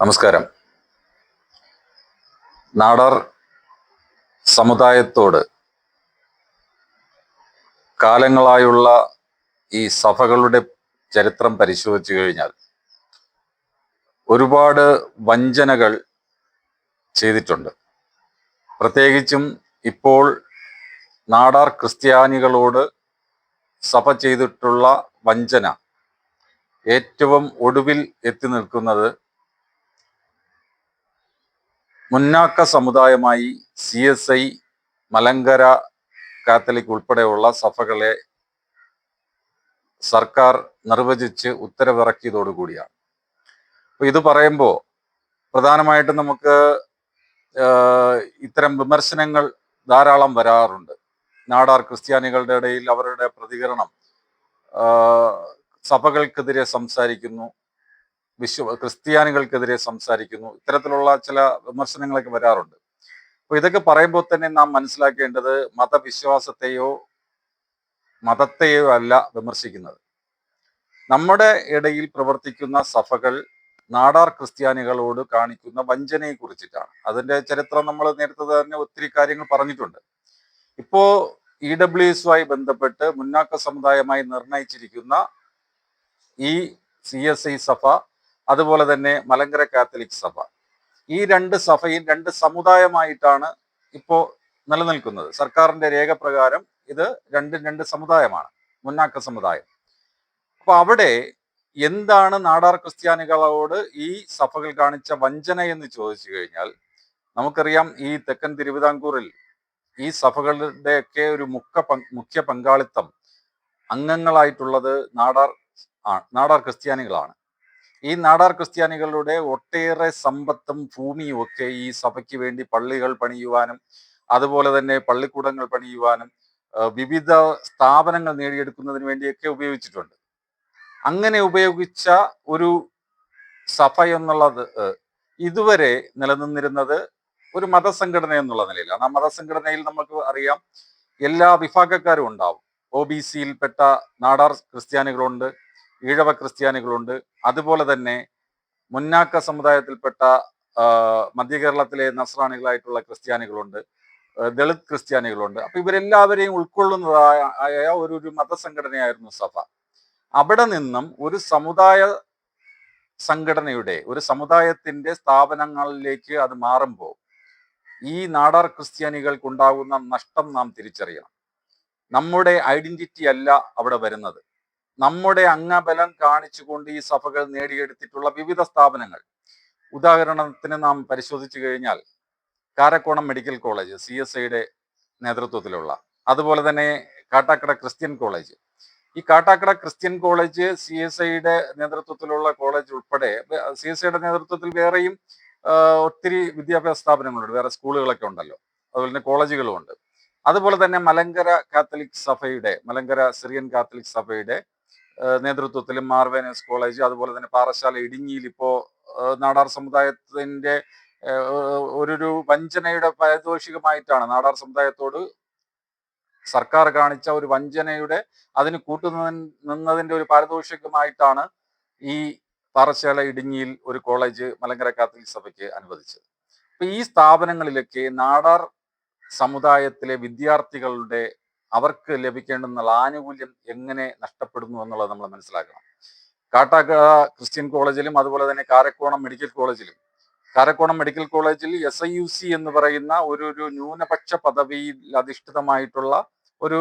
നമസ്കാരം. നാടാർ സമുദായത്തോട് കാലങ്ങളായുള്ള ഈ സഭകളുടെ ചരിത്രം പരിശോധിച്ചു കഴിഞ്ഞാൽ ഒരുപാട് വഞ്ചനകൾ ചെയ്തിട്ടുണ്ട്. പ്രത്യേകിച്ചും ഇപ്പോൾ നാടാർ ക്രിസ്ത്യാനികളോട് സഭ ചെയ്തിട്ടുള്ള വഞ്ചന ഏറ്റവും ഒടുവിൽ എത്തി നിൽക്കുന്നത് മുന്നാക്ക സമുദായമായി C S I Malankara Catholic ഉൾപ്പെടെയുള്ള സഭകളെ സർക്കാർ നിർവചിച്ച് ഉത്തരവിറക്കിയതോടുകൂടിയാണ് അപ്പോൾ ഇത് പറയുമ്പോൾ പ്രധാനമായിട്ടും നമുക്ക് ഇത്തരം വിമർശനങ്ങൾ ധാരാളം വരാറുണ്ട്. നാടാർ ക്രിസ്ത്യാനികളുടെ ഇടയിൽ അവരുടെ പ്രതികരണം സഭകൾക്കെതിരെ സംസാരിക്കുന്നു. വിശ്വ ക്രിസ്ത്യാനികൾക്കെതിരെ സംസാരിക്കുന്നു. ഇത്തരത്തിലുള്ള ചില വിമർശനങ്ങളൊക്കെ വരാറുണ്ട്. അപ്പൊ ഇതൊക്കെ പറയുമ്പോൾ തന്നെ നാം മനസ്സിലാക്കേണ്ടത് മതവിശ്വാസത്തെയോ മതത്തെയോ അല്ല വിമർശിക്കുന്നത്. നമ്മുടെ ഇടയിൽ പ്രവർത്തിക്കുന്ന സഭകൾ നാടാർ ക്രിസ്ത്യാനികളോട് കാണിക്കുന്ന വഞ്ചനയെ കുറിച്ചിട്ടാണ്. അതിന്റെ ചരിത്രം നമ്മൾ നേരത്തെ തന്നെ ഒത്തിരി കാര്യങ്ങൾ പറഞ്ഞിട്ടുണ്ട്. ഇപ്പോ ഇ ഡബ്ല്യു എസുമായി ബന്ധപ്പെട്ട് മുന്നാക്ക സമുദായമായി നിർണയിച്ചിരിക്കുന്ന ഈ സി എസ് ഐ സഭ അതുപോലെ തന്നെ മലങ്കര കാത്തലിക് സഭ. ഈ രണ്ട് സഭയും രണ്ട് സമുദായമായിട്ടാണ് ഇപ്പോൾ നിലനിൽക്കുന്നത്. സർക്കാരിന്റെ രേഖ പ്രകാരം ഇത് രണ്ടും രണ്ട് സമുദായമാണ്. മുന്നാക്ക സമുദായം. അപ്പോൾ അവിടെ എന്താണ് നാടാർ ക്രിസ്ത്യാനികളോട് ഈ സഭകൾ കാണിച്ച വഞ്ചന എന്ന് ചോദിച്ചു കഴിഞ്ഞാൽ നമുക്കറിയാം ഈ തെക്കൻ തിരുവിതാംകൂറിൽ ഈ സഭകളുടെയൊക്കെ ഒരു മുഖ്യ മുഖ്യ പങ്കാളിത്തം അംഗങ്ങളായിട്ടുള്ളത് നാടാർ നാടാർ ക്രിസ്ത്യാനികളാണ്. ഈ നാടാർ ക്രിസ്ത്യാനികളുടെ ഒട്ടേറെ സമ്പത്തും ഭൂമിയും ഒക്കെ ഈ സഭയ്ക്ക് വേണ്ടി പള്ളികൾ പണിയുവാനും അതുപോലെ തന്നെ പള്ളിക്കൂടങ്ങൾ പണിയുവാനും വിവിധ സ്ഥാപനങ്ങൾ നേടിയെടുക്കുന്നതിന് വേണ്ടിയൊക്കെ ഉപയോഗിച്ചിട്ടുണ്ട്. അങ്ങനെ ഉപയോഗിച്ച ഒരു സഭ എന്നുള്ളത് ഇതുവരെ നിലനിന്നിരുന്നത് ഒരു മതസംഘടന എന്നുള്ള നിലയിലാണ്. ആ മതസംഘടനയിൽ നമുക്ക് അറിയാം എല്ലാ വിഭാഗക്കാരും ഉണ്ടാവും. ഒ ബി സിയിൽപ്പെട്ട നാടാർ ക്രിസ്ത്യാനികളുണ്ട് ഈഴവ ക്രിസ്ത്യാനികളുണ്ട്. അതുപോലെ തന്നെ മുന്നാക്ക സമുദായത്തിൽപ്പെട്ട മധ്യ കേരളത്തിലെ നസ്രാണികളായിട്ടുള്ള ക്രിസ്ത്യാനികളുണ്ട്. ദളിത് ക്രിസ്ത്യാനികളുണ്ട്. അപ്പൊ ഇവരെല്ലാവരെയും ഉൾക്കൊള്ളുന്നതായ ഒരു ഒരു മതസംഘടനയായിരുന്നു സഭ. അവിടെ നിന്നും ഒരു സമുദായ സംഘടനയുടെ ഒരു സമുദായത്തിന്റെ സ്ഥാപനങ്ങളിലേക്ക് അത് മാറുമ്പോൾ ഈ നാടാർ ക്രിസ്ത്യാനികൾക്കുണ്ടാകുന്ന നഷ്ടം നാം തിരിച്ചറിയണം. നമ്മുടെ ഐഡന്റിറ്റി അല്ല അവിടെ വരുന്നത്. നമ്മുടെ അംഗബലം കാണിച്ചുകൊണ്ട് ഈ സഭകൾ നേടിയെടുത്തിട്ടുള്ള വിവിധ സ്ഥാപനങ്ങൾ. ഉദാഹരണത്തിന് നാം പരിശോധിച്ചു കഴിഞ്ഞാൽ Karakonam medical college C S ഐയുടെ നേതൃത്വത്തിലുള്ള അതുപോലെ തന്നെ കാട്ടാക്കട ക്രിസ്ത്യൻ കോളേജ്. ഈ Kattakada Christian college C S ഐയുടെ നേതൃത്വത്തിലുള്ള കോളേജ് ഉൾപ്പെടെ സി എസ് ഐയുടെ നേതൃത്വത്തിൽ വേറെയും ഒത്തിരി വിദ്യാഭ്യാസ സ്ഥാപനങ്ങളുണ്ട്. വേറെ സ്കൂളുകളൊക്കെ ഉണ്ടല്ലോ. അതുപോലെ തന്നെ കോളേജുകളും ഉണ്ട്. അതുപോലെ തന്നെ മലങ്കര കാത്തലിക് സഭയുടെ മലങ്കര സിറിയൻ കാത്തലിക് സഭയുടെ നേതൃത്വത്തിലും മാർവേനസ് കോളേജ് അതുപോലെ തന്നെ പാറശാല ഇടുങ്ങിയിൽ ഇപ്പോ നാടാർ സമുദായത്തിന്റെ ഒരു വഞ്ചനയുടെ പാരിതോഷികമായിട്ടാണ് നാടാർ സമുദായത്തോട് സർക്കാർ കാണിച്ച ഒരു വഞ്ചനയുടെ അതിന് കൂട്ടു നിന്നതിന്റെ ഒരു പാരിതോഷികമായിട്ടാണ് ഈ പാറശാല ഇടുങ്ങിയിൽ ഒരു കോളേജ് മലങ്കര കാത്തലിക് സഭയ്ക്ക് അനുവദിച്ചത്. അപ്പൊ ഈ സ്ഥാപനങ്ങളിലൊക്കെ നാടാർ സമുദായത്തിലെ വിദ്യാർത്ഥികളുടെ അവർക്ക് ലഭിക്കേണ്ടുന്ന ആനുകൂല്യം എങ്ങനെ നഷ്ടപ്പെടുന്നു എന്നുള്ളത് നമ്മൾ മനസ്സിലാക്കണം. കാട്ടാക്കട ക്രിസ്ത്യൻ കോളേജിലും അതുപോലെ തന്നെ കാരക്കോണം മെഡിക്കൽ കോളേജിലും. കാരക്കോണം മെഡിക്കൽ കോളേജിൽ എസ് ഐ യു സി എന്ന് പറയുന്ന ഒരു ഒരു ന്യൂനപക്ഷ പദവിയിൽ അധിഷ്ഠിതമായിട്ടുള്ള ഒരു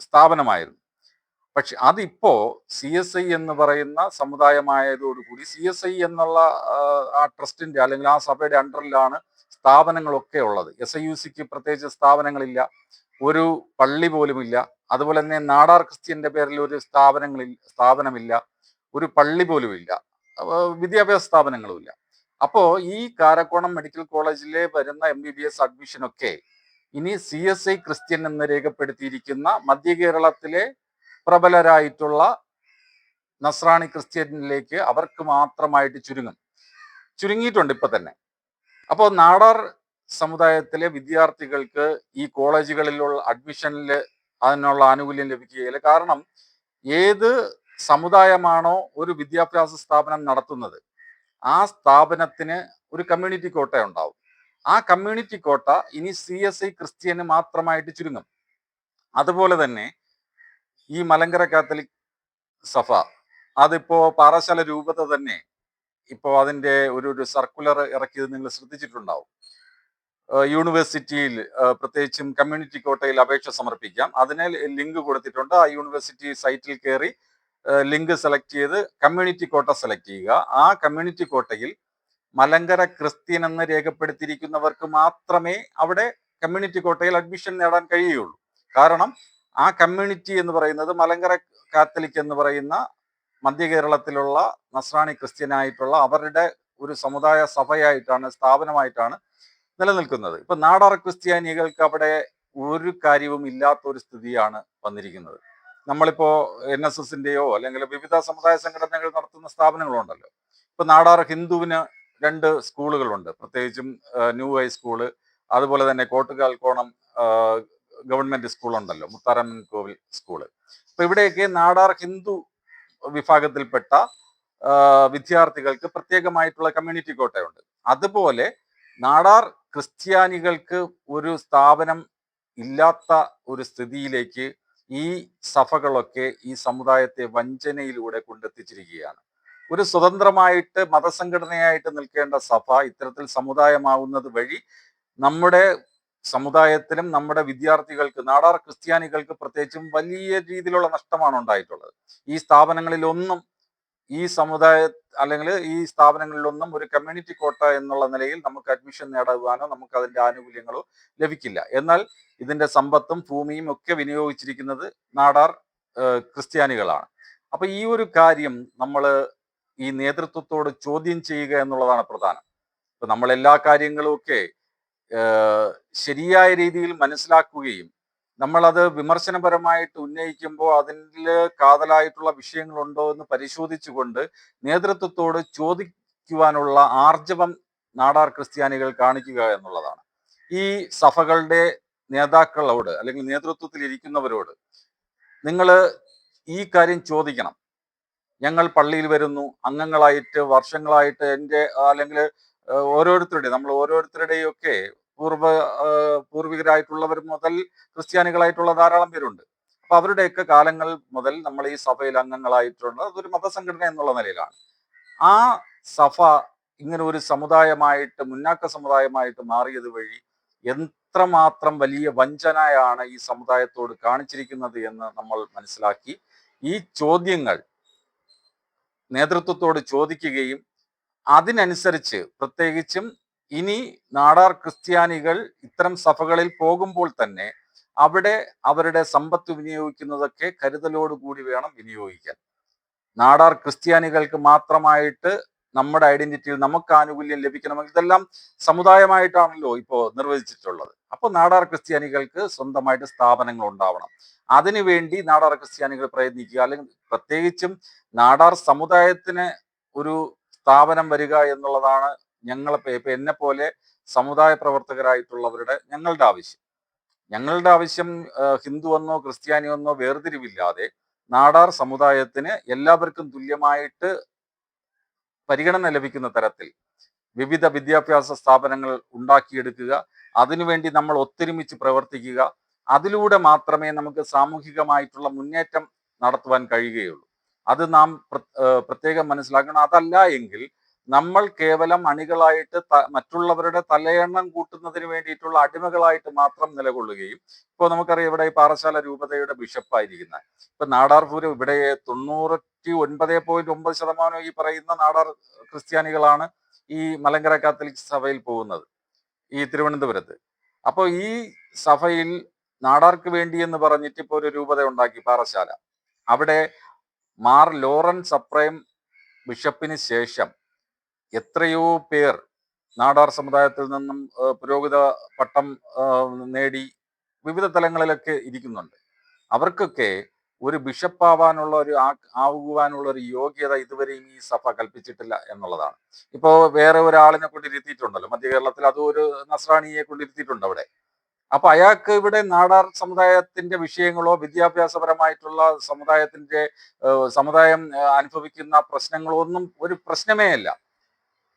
സ്ഥാപനമായിരുന്നു. പക്ഷെ അതിപ്പോ സി എസ് ഐ എന്ന് പറയുന്ന സമുദായമായതോടുകൂടി സി എസ് ഐ എന്നുള്ള ആ ട്രസ്റ്റിന്റെ അല്ലെങ്കിൽ ആ സഭയുടെ അണ്ടറിലാണ് സ്ഥാപനങ്ങളൊക്കെ ഉള്ളത്. എസ് ഐ യു സിക്ക് പ്രത്യേകിച്ച് സ്ഥാപനങ്ങളില്ല. ഒരു പള്ളി പോലുമില്ല. അതുപോലെ തന്നെ നാടാർ ക്രിസ്ത്യന്റെ പേരിൽ ഒരു സ്ഥാപനങ്ങളിൽ സ്ഥാപനമില്ല. ഒരു പള്ളി പോലുമില്ല. വിദ്യാഭ്യാസ സ്ഥാപനങ്ങളുമില്ല. അപ്പോൾ ഈ കാരക്കോണം മെഡിക്കൽ കോളേജിലെ വരുന്ന എം ബി ബി എസ് അഡ്മിഷനൊക്കെ ഇനി സി എസ് ഐ ക്രിസ്ത്യൻ എന്ന് രേഖപ്പെടുത്തിയിരിക്കുന്ന മധ്യ കേരളത്തിലെ പ്രബലരായിട്ടുള്ള നസ്രാണി ക്രിസ്ത്യനിലേക്ക് അവർക്ക് മാത്രമായിട്ട് ചുരുങ്ങും. ചുരുങ്ങിയിട്ടുണ്ട് ഇപ്പൊ തന്നെ അപ്പോൾ നാടാർ സമുദായത്തിലെ വിദ്യാർത്ഥികൾക്ക് ഈ കോളേജുകളിലുള്ള അഡ്മിഷനിൽ അതിനുള്ള ആനുകൂല്യം ലഭിക്കുകയില്ല. കാരണം ഏത് സമുദായമാണോ ഒരു വിദ്യാഭ്യാസ സ്ഥാപനം നടത്തുന്നത് ആ സ്ഥാപനത്തിന് ഒരു കമ്മ്യൂണിറ്റി കോട്ട ഉണ്ടാവും. ആ കമ്മ്യൂണിറ്റി കോട്ട ഇനി സി എസ് ഐ ക്രിസ്ത്യന് മാത്രമായിട്ട് ചുരുങ്ങും. അതുപോലെ തന്നെ ഈ മലങ്കര കാത്തലിക് സഭ അതിപ്പോ പാറശാല രൂപത തന്നെ ഇപ്പോൾ അതിന്റെ ഒരു ഒരു സർക്കുലർ ഇറക്കിയത് നിങ്ങൾ ശ്രദ്ധിച്ചിട്ടുണ്ടാവും. യൂണിവേഴ്സിറ്റിയിൽ പ്രത്യേകിച്ചും കമ്മ്യൂണിറ്റി കോട്ടയിൽ അപേക്ഷ സമർപ്പിക്കാം. അതിന് ലിങ്ക് കൊടുത്തിട്ടുണ്ട്. ആ യൂണിവേഴ്സിറ്റി സൈറ്റിൽ കയറി ലിങ്ക് സെലക്ട് ചെയ്ത് കമ്മ്യൂണിറ്റി കോട്ട സെലക്ട് ചെയ്യുക. ആ കമ്മ്യൂണിറ്റി കോട്ടയിൽ മലങ്കര ക്രിസ്ത്യൻ എന്ന് രേഖപ്പെടുത്തിയിരിക്കുന്നവർക്ക് മാത്രമേ അവിടെ കമ്മ്യൂണിറ്റി കോട്ടയിൽ അഡ്മിഷൻ നേടാൻ കഴിയുകയുള്ളൂ. കാരണം ആ കമ്മ്യൂണിറ്റി എന്ന് പറയുന്നത് മലങ്കര കാത്തലിക് എന്ന് പറയുന്ന മധ്യ കേരളത്തിലുള്ള നസ്രാണി ക്രിസ്ത്യനായിട്ടുള്ള അവരുടെ ഒരു സമുദായ സഭയായിട്ടാണ് സ്ഥാപനമായിട്ടാണ് നിലനിൽക്കുന്നത്. ഇപ്പൊ നാടാർ ക്രിസ്ത്യാനികൾക്ക് അവിടെ ഒരു കാര്യവും ഇല്ലാത്ത ഒരു സ്ഥിതിയാണ് വന്നിരിക്കുന്നത്. നമ്മളിപ്പോ എൻ എസ് എസിന്റെയോ അല്ലെങ്കിൽ വിവിധ സമുദായ സംഘടനകൾ നടത്തുന്ന സ്ഥാപനങ്ങളുണ്ടല്ലോ. ഇപ്പൊ നാടാർ ഹിന്ദുവിന് രണ്ട് സ്കൂളുകളുണ്ട്. പ്രത്യേകിച്ചും ന്യൂ ഹൈ സ്കൂൾ അതുപോലെ തന്നെ കോട്ടുകാൽക്കോണം കോണം ഗവൺമെന്റ് സ്കൂളുണ്ടല്ലോ മുത്താരമ്മൻ കോവിൽ സ്കൂൾ. അപ്പൊ ഇവിടെയൊക്കെ നാടാർ ഹിന്ദു വിഭാഗത്തിൽപ്പെട്ട വിദ്യാർത്ഥികൾക്ക് പ്രത്യേകമായിട്ടുള്ള കമ്മ്യൂണിറ്റി കോട്ടയുണ്ട്. അതുപോലെ നാടാർ ക്രിസ്ത്യാനികൾക്ക് ഒരു സ്ഥാപനം ഇല്ലാത്ത ഒരു സ്ഥിതിയിലേക്ക് ഈ സഭകളൊക്കെ ഈ സമുദായത്തെ വഞ്ചനയിലൂടെ കൊണ്ടെത്തിച്ചിരിക്കുകയാണ്. ഒരു സ്വതന്ത്രമായിട്ട് മതസംഘടനയായിട്ട് നിൽക്കേണ്ട സഭ ഇത്തരത്തിൽ സമുദായമാവുന്നത് വഴി നമ്മുടെ സമുദായത്തിനും നമ്മുടെ വിദ്യാർത്ഥികൾക്ക് നാടാർ ക്രിസ്ത്യാനികൾക്ക് പ്രത്യേകിച്ചും വലിയ രീതിയിലുള്ള നഷ്ടമാണ് ഉണ്ടായിട്ടുള്ളത്. ഈ സ്ഥാപനങ്ങളിലൊന്നും ഈ സമുദായ അല്ലെങ്കിൽ ഈ സ്ഥാപനങ്ങളിലൊന്നും ഒരു കമ്മ്യൂണിറ്റി കോട്ട എന്നുള്ള നിലയിൽ നമുക്ക് അഡ്മിഷൻ നേടുവാനോ നമുക്ക് അതിന്റെ ആനുകൂല്യങ്ങളോ ലഭിക്കില്ല. എന്നാൽ ഇതിന്റെ സമ്പത്തും ഭൂമിയും ഒക്കെ വിനിയോഗിച്ചിരിക്കുന്നത് നാടാർ ക്രിസ്ത്യാനികളാണ്. അപ്പൊ ഈ ഒരു കാര്യം നമ്മൾ ഈ നേതൃത്വത്തോട് ചോദ്യം ചെയ്യുക എന്നുള്ളതാണ് പ്രധാനം. ഇപ്പൊ നമ്മൾ എല്ലാ കാര്യങ്ങളും ഒക്കെ ശരിയായ രീതിയിൽ മനസ്സിലാക്കുകയും നമ്മളത് വിമർശനപരമായിട്ട് ഉന്നയിക്കുമ്പോൾ അതിൽ കാതലായിട്ടുള്ള വിഷയങ്ങളുണ്ടോ എന്ന് പരിശോധിച്ചുകൊണ്ട് നേതൃത്വത്തോട് ചോദിക്കുവാനുള്ള ആർജവം നാടാർ ക്രിസ്ത്യാനികൾ കാണിക്കുക എന്നുള്ളതാണ്. ഈ സഭകളുടെ നേതാക്കളോട് അല്ലെങ്കിൽ നേതൃത്വത്തിൽ ഇരിക്കുന്നവരോട് നിങ്ങൾ ഈ കാര്യം ചോദിക്കണം. ഞങ്ങൾ പള്ളിയിൽ വരുന്നു അംഗങ്ങളായിട്ട് വർഷങ്ങളായിട്ട് എന്റെ അല്ലെങ്കിൽ ഓരോരുത്തരുടെയും നമ്മൾ ഓരോരുത്തരുടെയും ഒക്കെ പൂർവ പൂർവികരായിട്ടുള്ളവർ മുതൽ ക്രിസ്ത്യാനികളായിട്ടുള്ള ധാരാളം പേരുണ്ട്. അപ്പൊ അവരുടെയൊക്കെ കാലങ്ങൾ മുതൽ നമ്മൾ ഈ സഭയിൽ അംഗങ്ങളായിട്ടുണ്ട്. അതൊരു മതസംഘടന എന്നുള്ള നിലയിലാണ്. ആ സഭ ഇങ്ങനെ ഒരു സമുദായമായിട്ട് മുന്നാക്ക സമുദായമായിട്ട് മാറിയത് വഴി എത്രമാത്രം വലിയ വഞ്ചനയാണ് ഈ സമുദായത്തോട് കാണിച്ചിരിക്കുന്നത് എന്ന് നമ്മൾ മനസ്സിലാക്കി. ഈ ചോദ്യങ്ങൾ നേതൃത്വത്തോട് ചോദിക്കുകയും അതിനനുസരിച്ച് പ്രത്യേകിച്ചും ഇനി നാടാർ ക്രിസ്ത്യാനികൾ ഇത്തരം സഭകളിൽ പോകുമ്പോൾ തന്നെ അവിടെ അവരുടെ സമ്പത്ത് വിനിയോഗിക്കുന്നതൊക്കെ കരുതലോടുകൂടി വേണം വിനിയോഗിക്കാൻ. നാടാർ ക്രിസ്ത്യാനികൾക്ക് മാത്രമായിട്ട് നമ്മുടെ ഐഡന്റിറ്റിയിൽ നമുക്ക് ആനുകൂല്യം ലഭിക്കണമെങ്കിൽ ഇതെല്ലാം സമുദായമായിട്ടാണല്ലോ ഇപ്പോൾ നിർവചിച്ചിട്ടുള്ളത്. അപ്പോൾ നാടാർ ക്രിസ്ത്യാനികൾക്ക് സ്വന്തമായിട്ട് സ്ഥാപനങ്ങൾ ഉണ്ടാവണം. അതിനുവേണ്ടി നാടാർ ക്രിസ്ത്യാനികൾ പ്രയത്നിക്കുക. അല്ലെങ്കിൽ പ്രത്യേകിച്ചും നാടാർ സമുദായത്തിന് ഒരു സ്ഥാപനം വരിക എന്നുള്ളതാണ് ഞങ്ങളെ ഇപ്പൊ എന്നെ പോലെ സമുദായ പ്രവർത്തകരായിട്ടുള്ളവരുടെ ഞങ്ങളുടെ ആവശ്യം. ഞങ്ങളുടെ ആവശ്യം ഹിന്ദുവെന്നോ ക്രിസ്ത്യാനിയെന്നോ വേർതിരിവില്ലാതെ നാടാർ സമുദായത്തിന് എല്ലാവർക്കും തുല്യമായിട്ട് പരിഗണന ലഭിക്കുന്ന തരത്തിൽ വിവിധ വിദ്യാഭ്യാസ സ്ഥാപനങ്ങൾ ഉണ്ടാക്കിയെടുക്കുക അതിനുവേണ്ടി നമ്മൾ ഒത്തൊരുമിച്ച് പ്രവർത്തിക്കുക അതിലൂടെ മാത്രമേ നമുക്ക് സാമൂഹികമായിട്ടുള്ള മുന്നേറ്റം നടത്തുവാൻ കഴിയുകയുള്ളൂ. അത് നാം പ്ര- പ്രത്യേകം മനസ്സിലാക്കണം. അതല്ല എങ്കിൽ നമ്മൾ കേവലം അണികളായിട്ട് മറ്റുള്ളവരുടെ തലയെണ്ണം കൂട്ടുന്നതിന് വേണ്ടിയിട്ടുള്ള അടിമകളായിട്ട് മാത്രം നിലകൊള്ളുകയും ഇപ്പോൾ നമുക്കറിയാം ഇവിടെ ഈ പാറശാല രൂപതയുടെ ബിഷപ്പായിരിക്കുന്ന ഇപ്പൊ നാടാർപൂരം ഇവിടെ തൊണ്ണൂറ്റി ഒൻപത് പോയിന്റ് ഒമ്പത് ശതമാനം ഈ പറയുന്ന നാടാർ ക്രിസ്ത്യാനികളാണ് ഈ മലങ്കര കാത്തലിക് സഭയിൽ പോകുന്നത് ഈ തിരുവനന്തപുരത്ത്. അപ്പോൾ ഈ സഭയിൽ നാടാർക്ക് വേണ്ടി എന്ന് പറഞ്ഞിട്ട് ഇപ്പോൾ ഒരു രൂപത ഉണ്ടാക്കി പാറശാല. അവിടെ മാർ ലോറൻസ് സപ്രൈം ബിഷപ്പിന് ശേഷം എത്രയോ പേർ നാടാർ സമുദായത്തിൽ നിന്നും പുരോഗത പട്ടം നേടി വിവിധ തലങ്ങളിലൊക്കെ ഇരിക്കുന്നുണ്ട്. അവർക്കൊക്കെ ഒരു ബിഷപ്പാവാനുള്ള ഒരു ആകുവാനുള്ള ഒരു യോഗ്യത ഇതുവരെയും ഈ സഭ കൽപ്പിച്ചിട്ടില്ല എന്നുള്ളതാണ്. ഇപ്പോൾ വേറെ ഒരാളിനെ കൊണ്ടിരുത്തിയിട്ടുണ്ടല്ലോ മധ്യ കേരളത്തിൽ അതും ഒരു നസ്രാണിയെ കൊണ്ടിരുത്തിയിട്ടുണ്ട് അവിടെ. അപ്പൊ അയാൾക്ക് ഇവിടെ നാടാർ സമുദായത്തിന്റെ വിഷയങ്ങളോ വിദ്യാഭ്യാസപരമായിട്ടുള്ള സമുദായത്തിന്റെ സമുദായം അനുഭവിക്കുന്ന പ്രശ്നങ്ങളോ ഒന്നും ഒരു പ്രശ്നമേ അല്ല.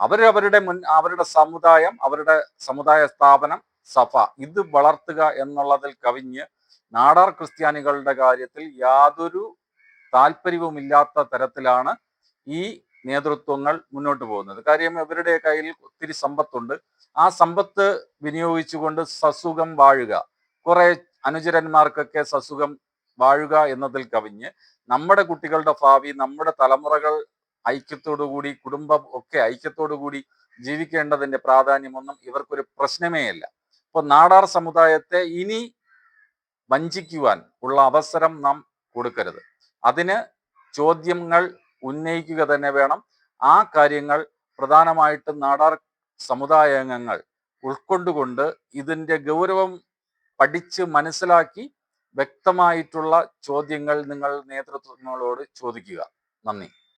അവരവരുടെ മുൻ അവരുടെ സമുദായം അവരുടെ സമുദായ സ്ഥാപനം സഫ ഇത് വളർത്തുക എന്നുള്ളതിൽ കവിഞ്ഞ് നാടാർ ക്രിസ്ത്യാനികളുടെ കാര്യത്തിൽ യാതൊരു താല്പര്യവുമില്ലാത്ത തരത്തിലാണ് ഈ നേതൃത്വങ്ങൾ മുന്നോട്ട് പോകുന്നത്. കാര്യം ഇവരുടെ കയ്യിൽ ഒത്തിരി സമ്പത്തുണ്ട്. ആ സമ്പത്ത് വിനിയോഗിച്ചുകൊണ്ട് സസുഖം വാഴുക. കുറെ അനുചരന്മാർക്കൊക്കെ സസുഖം വാഴുക എന്നതിൽ കവിഞ്ഞ് നമ്മുടെ കുട്ടികളുടെ ഭാവി നമ്മുടെ തലമുറകൾ ഐക്യത്തോടുകൂടി കുടുംബം ഒക്കെ ഐക്യത്തോടുകൂടി ജീവിക്കേണ്ടതിന്റെ പ്രാധാന്യമൊന്നും ഇവർക്കൊരു പ്രശ്നമേ അല്ല. അപ്പൊ നാടാർ സമുദായത്തെ ഇനി വഞ്ചിക്കുവാൻ ഉള്ള അവസരം നാം കൊടുക്കരുത്. അതിന് ചോദ്യങ്ങൾ ഉന്നയിക്കുക തന്നെ വേണം. ആ കാര്യങ്ങൾ പ്രധാനമായിട്ടും നാടാർ സമുദായാംഗങ്ങൾ ഉൾക്കൊണ്ടുകൊണ്ട് ഇതിന്റെ ഗൗരവം പഠിച്ച് മനസ്സിലാക്കി വ്യക്തമായിട്ടുള്ള ചോദ്യങ്ങൾ നിങ്ങൾ നേതൃത്വങ്ങളോട് ചോദിക്കുക. നന്ദി.